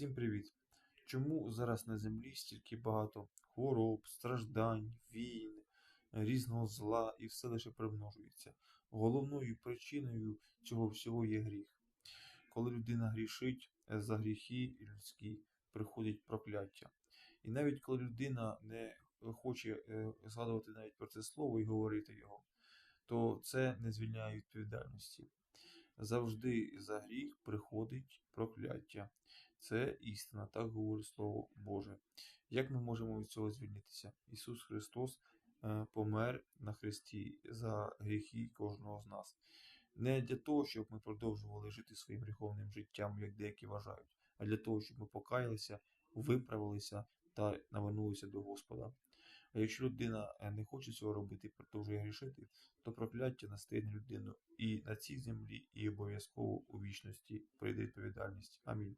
Всім привіт! Чому зараз на землі стільки багато хвороб, страждань, війн, різного зла і все лише примножується? Головною причиною цього всього є гріх. Коли людина грішить е, за гріхи людські, приходить прокляття. І навіть коли людина не хоче е, згадувати навіть про це слово і говорити його, то це не звільняє відповідальності. Завжди за гріх приходить прокляття. Це істина, так говорить Слово Боже. Як ми можемо від цього звільнитися? Ісус Христос е, помер на Христі за гріхи кожного з нас. Не для того, щоб ми продовжували жити своїм гріховним життям, як деякі вважають, а для того, щоб ми покаялися, виправилися та навернулися до Господа. А якщо людина е, не хоче цього робити і продовжує грішити, то прокляття настає на людину і на цій землі, і обов'язково у вічності прийде відповідальність. Амінь.